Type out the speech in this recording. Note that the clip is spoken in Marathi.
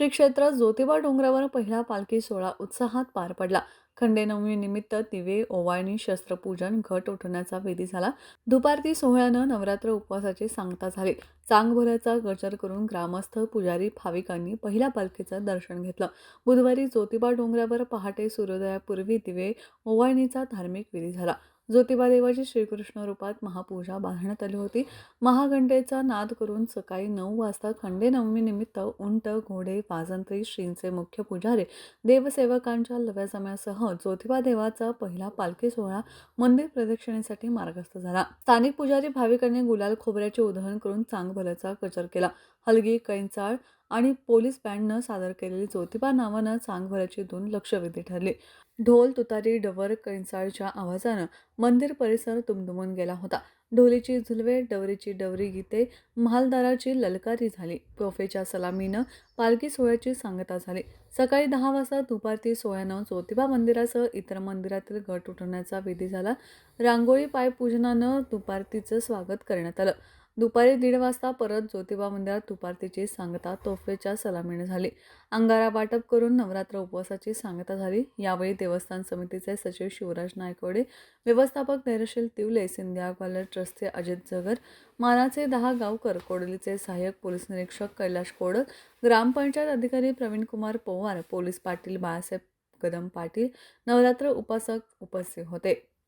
श्री क्षेत्र ज्योतिबा डोंगरावर पहिला पालखी सोहळा उत्साहात पार पडला. खंडेनवमी निमित्त दिवे ओवाळणी शस्त्रपूजन घट उठवण्याचा विधी झाला. दुपारती सोहळ्यानं नवरात्र उपवासाचे सांगता झाले. चांगभराचा गजर करून ग्रामस्थ पुजारी भाविकांनी पहिल्या पालखीचं दर्शन घेतलं. बुधवारी ज्योतिबा डोंगरावर पहाटे सूर्योदयापूर्वी दिवे ओवाळणीचा धार्मिक विधी झाला. ज्योतिबा देवाची श्रीकृष्ण रूपात महापूजा बांधण्यात आली होती. महाघंटेचा नाद करून सकाळी नऊ वाजता खंडेनवमीनिमित्त उंट घोडे वाजंत्री श्रींचे मुख्य पुजारी देवसेवकांच्या लव्याजम्यासह ज्योतिबा देवाचा पहिला पालखी सोहळा मंदिर प्रदक्षिणेसाठी मार्गस्थ झाला. स्थानिक पुजारी भाविकांनी गुलाल खोबऱ्याचे उधळण करून चांगभल्याचा कचर केला. हलगी कैंचाळ आणि पोलीस बँडनं सादर केलेली ज्योतिबा नावानं चांगभल्याची दोन लक्षवेधी ठरली. ढोल तुतारी डवर कैंचाळच्या आवाजानं मंदिर परिसर दुमदुमून गेला होता. ढोलीची झुलवे डवरीची डवरी गीते महालदाराची ललकारी झाली. तोफेच्या सलामीनं पालखी सोहळ्याची सांगता झाली. सकाळी दहा वाजता दुपारती सोहळ्यानं ज्योतिबा मंदिरासह इतर मंदिरातील गट उठवण्याचा विधी झाला. रांगोळी पायपूजनानं दुपारतीचं स्वागत करण्यात आलं. दुपारी दीड वाजता परत ज्योतिबा मंदिरात तुपारतीची सांगता तोफेच्या सलामीने झाली. अंगारा वाटप करून नवरात्र उपवासाची सांगता झाली. यावेळी देवस्थान समितीचे सचिव शिवराज नायकवडे व्यवस्थापक धैर्यशील तिवले सिंधिया ग्वाल्हेर ट्रस्टचे अजित जगर मानाचे दहा गावकर कोडलीचे सहाय्यक पोलीस निरीक्षक कैलाश कोडक ग्रामपंचायत अधिकारी प्रवीण कुमार पवार पोलीस पाटील बाळासाहेब कदम पाटील नवरात्र उपासक उपस्थित होते.